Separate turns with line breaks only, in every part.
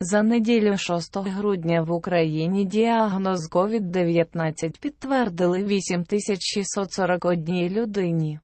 За неділю 6 грудня в Україні діагноз COVID-19 підтвердили 8641 людині.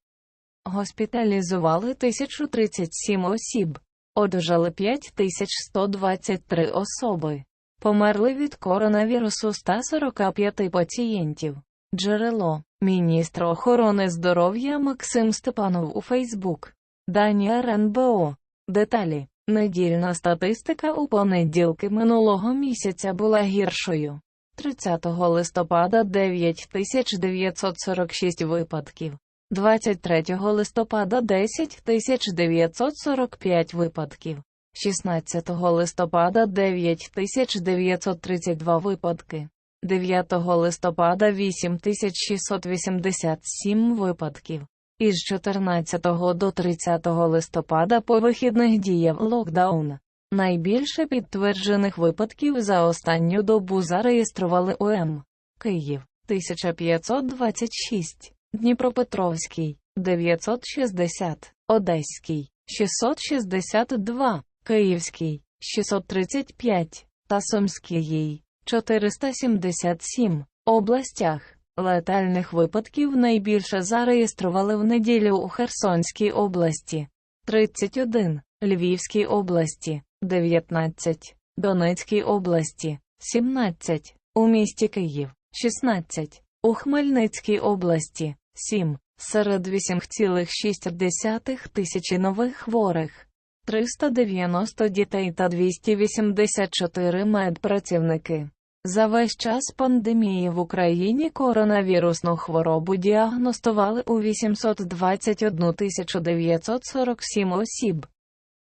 Госпіталізували 1037 осіб, одужали 5123 особи. Померли від коронавірусу 145 пацієнтів. Джерело Міністр охорони здоров'я Максим Степанов у Фейсбук. Дані РНБО. Деталі. Недільна статистика у понеділки минулого місяця була гіршою. 30 листопада 9946 випадків. 23 листопада 10945 випадків. 16 листопада 9932 випадки. 9 листопада 8687 випадків. Із 14 до 30 листопада по вихідних діяв локдаун. Найбільше підтверджених випадків за останню добу зареєстрували УМ. Київ 1526, Дніпропетровський 960, Одеський 662, Київський 635 та Сумський 477 областях. Летальних випадків найбільше зареєстрували в неділю у Херсонській області. 31, Львівській області. 19, Донецькій області. 17, у місті Київ. 16, у Хмельницькій області. 7, серед 8,6 тисячі нових хворих, 390 дітей та 284 медпрацівники. За весь час пандемії в Україні коронавірусну хворобу діагностували у 821 947 осіб.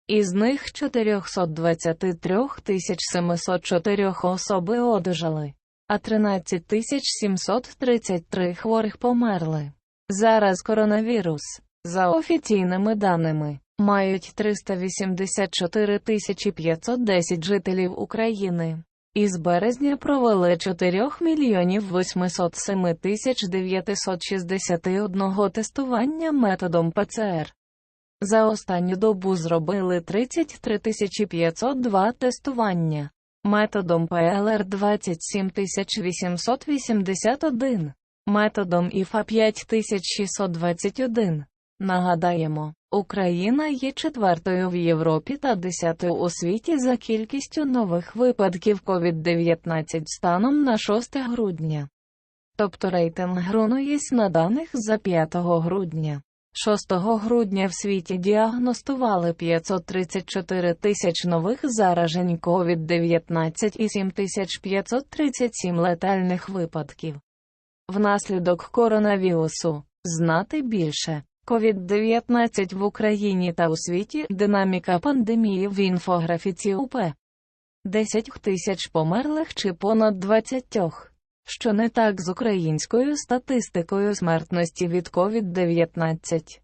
Із них 423 704 особи одужали, а 13 733 хворих померли. Зараз коронавірус, за офіційними даними, мають 384 510 жителів України. Із березня провели 4 мільйонів 807 тисяч 961 тестування методом ПЦР. За останню добу зробили 33 502 тестування, методом ПЛР 27 881, методом ІФА 5621. Нагадаємо, Україна є четвертою в Європі та десятою у світі за кількістю нових випадків COVID-19 станом на 6 грудня. Тобто рейтинг ґрунтується на даних за 5 грудня. 6 грудня в світі діагностували 534 тисяч нових заражень COVID-19 і 7537 летальних випадків. Внаслідок коронавірусу знати більше. COVID-19 в Україні та у світі динаміка пандемії в інфографіці УП. 10 тисяч померлих чи понад 20. Що не так з українською статистикою смертності від COVID-19.